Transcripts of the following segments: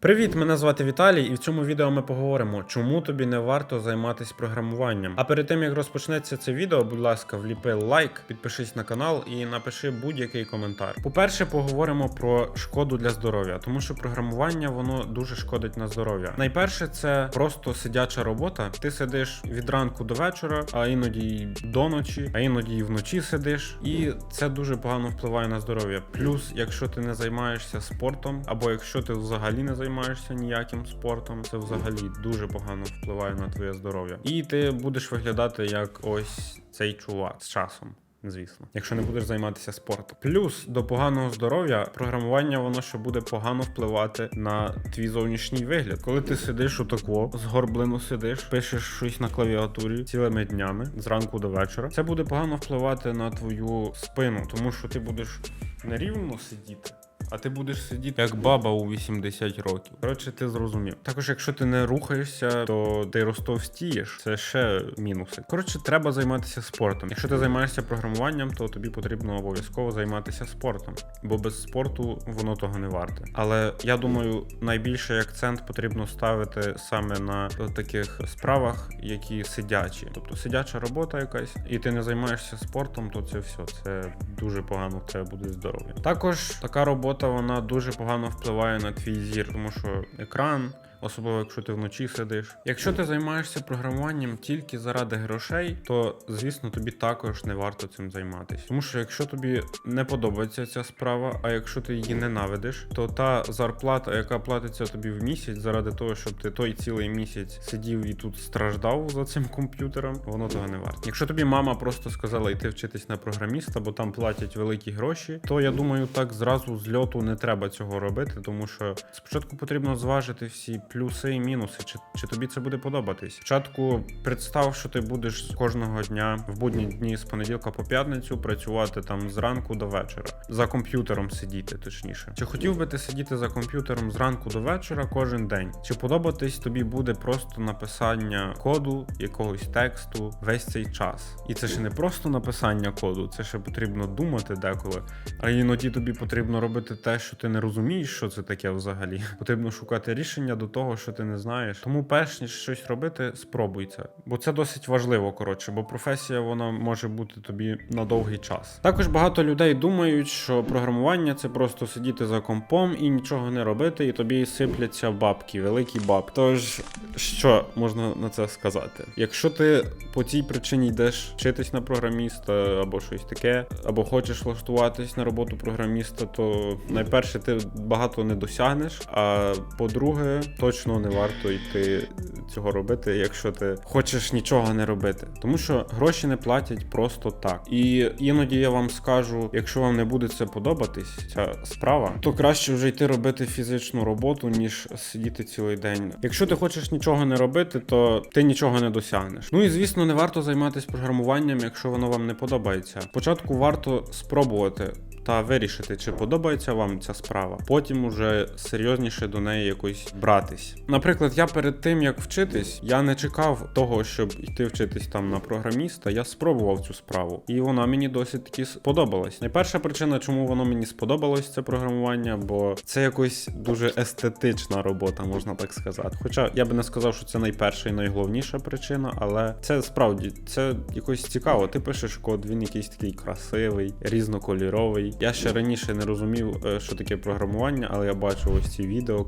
Привіт, мене звати Віталій, і в цьому відео ми поговоримо, чому тобі не варто займатися програмуванням. А перед тим як розпочнеться це відео, будь ласка, вліпи лайк, підпишись на канал і напиши будь-який коментар. По-перше, поговоримо про шкоду для здоров'я, тому що програмування воно дуже шкодить на здоров'я. Найперше, це просто сидяча робота. Ти сидиш від ранку до вечора, а іноді й до ночі, а іноді і вночі сидиш, і це дуже погано впливає на здоров'я. Плюс, якщо ти не займаєшся спортом, або якщо ти взагалі не займаєшся ніяким спортом, це взагалі дуже погано впливає на твоє здоров'я. І ти будеш виглядати як ось цей чувак з часом. Звісно, якщо не будеш займатися спортом. Плюс до поганого здоров'я програмування воно ще буде погано впливати на твій зовнішній вигляд. Коли ти сидиш отако, згорблено сидиш, пишеш щось на клавіатурі цілими днями зранку до вечора. Це буде погано впливати на твою спину, тому що ти будеш нерівно сидіти. А ти будеш сидіти як баба у 80 років. Коротше, ти зрозумів. Також, якщо ти не рухаєшся, то ти розтовстієш. Це ще мінуси. Коротше, треба займатися спортом. Якщо ти займаєшся програмуванням, то тобі потрібно обов'язково займатися спортом, бо без спорту воно того не варте. Але я думаю, найбільший акцент потрібно ставити саме на таких справах, які сидячі, тобто сидяча робота якась, і ти не займаєшся спортом, то це все. Це дуже погано тебе буде здоров'я. Також така робота вона дуже погано впливає на твій зір, тому що екран. Особливо, якщо ти вночі сидиш. Якщо ти займаєшся програмуванням тільки заради грошей, то звісно тобі також не варто цим займатися. Тому що якщо тобі не подобається ця справа, а якщо ти її ненавидиш, то та зарплата, яка платиться тобі в місяць, заради того, щоб ти той цілий місяць сидів і тут страждав за цим комп'ютером, воно того не варто. Якщо тобі мама просто сказала йти вчитись на програміста, бо там платять великі гроші, то я думаю, так зразу з льоту не треба цього робити, тому що спочатку потрібно зважити всі плюси і мінуси, чи, чи тобі це буде подобатись. Спочатку представ, що ти будеш кожного дня в будні дні з понеділка по п'ятницю працювати там зранку до вечора, за комп'ютером сидіти, точніше. Чи хотів би ти сидіти за комп'ютером зранку до вечора кожен день? Чи подобатись тобі буде просто написання коду, якогось тексту весь цей час? І це ще не просто написання коду, це ще потрібно думати деколи. А іноді тобі потрібно робити те, що ти не розумієш, що це таке взагалі. Потрібно шукати рішення до того, що ти не знаєш. Тому, перш ніж щось робити, спробуй це. Бо це досить важливо, коротше, бо професія вона може бути тобі на довгий час. Також багато людей думають, що програмування це просто сидіти за компом і нічого не робити, і тобі сипляться бабки, великі бабки. Тож, що можна на це сказати? Якщо ти по цій причині йдеш вчитись на програміста або щось таке, або хочеш влаштуватись на роботу програміста, то найперше ти багато не досягнеш. А по-друге, точно не варто йти цього робити, якщо ти хочеш нічого не робити. Тому що гроші не платять просто так. І іноді я вам скажу, якщо вам не буде це подобатись, ця справа, то краще вже йти робити фізичну роботу, ніж сидіти цілий день. Якщо ти хочеш нічого не робити, то ти нічого не досягнеш. Ну і звісно, не варто займатися програмуванням, якщо воно вам не подобається. Спочатку варто спробувати. Та вирішити, чи подобається вам ця справа. Потім уже серйозніше до неї якось братись. Наприклад, я перед тим як вчитись, я не чекав того, щоб йти вчитись там на програміста. Я спробував цю справу, і вона мені досить таки сподобалась. Найперша причина, чому воно мені сподобалось, це програмування, бо це якось дуже естетична робота, можна так сказати. Хоча я би не сказав, що це найперша і найголовніша причина, але це справді це якось цікаво. Ти пишеш код, він якийсь такий красивий, різнокольоровий. Я ще раніше не розумів, е, що таке програмування, але я бачу ось ці відео,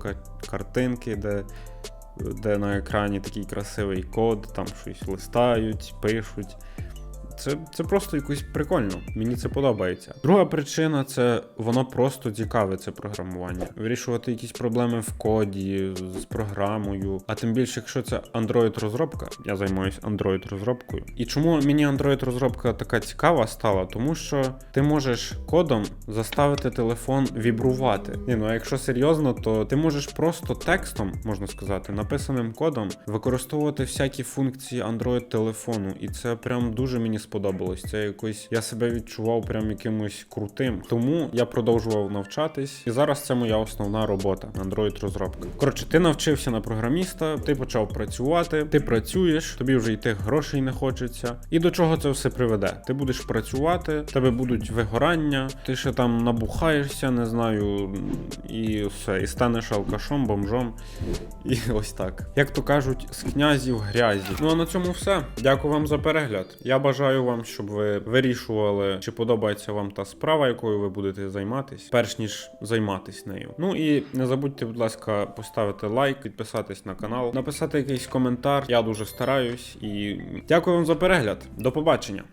картинки, де, де на екрані такий красивий код, там щось листають, пишуть. Це, це просто якось прикольно. Мені це подобається. Друга причина це воно просто цікаве, це програмування. Вирішувати якісь проблеми в коді з програмою. А тим більше, якщо це Android-розробка, я займаюся Android-розробкою. І чому мені Android-розробка така цікава стала? Тому що ти можеш кодом заставити телефон вібрувати. Ні, ну а якщо серйозно, то ти можеш просто текстом, можна сказати, написаним кодом використовувати всякі функції Android телефону. І це прям дуже мені сподобалось. Це якось я себе відчував прям якимось крутим. Тому я продовжував навчатись, і зараз це моя основна робота Android розробка. Коротше, ти навчився на програміста, ти почав працювати, ти працюєш, тобі вже й тих грошей не хочеться. І до чого це все приведе? Ти будеш працювати, тебе будуть вигорання, ти ще там набухаєшся, не знаю, і все, і станеш алкашом, бомжом. І ось так. Як то кажуть, з князів грязі. Ну а на цьому все. Дякую вам за перегляд. Я бажаю вам, щоб ви вирішували, чи подобається вам та справа, якою ви будете займатися, перш ніж займатися нею. Ну і не забудьте, будь ласка, поставити лайк, підписатись на канал, написати якийсь коментар. Я дуже стараюсь і дякую вам за перегляд. До побачення.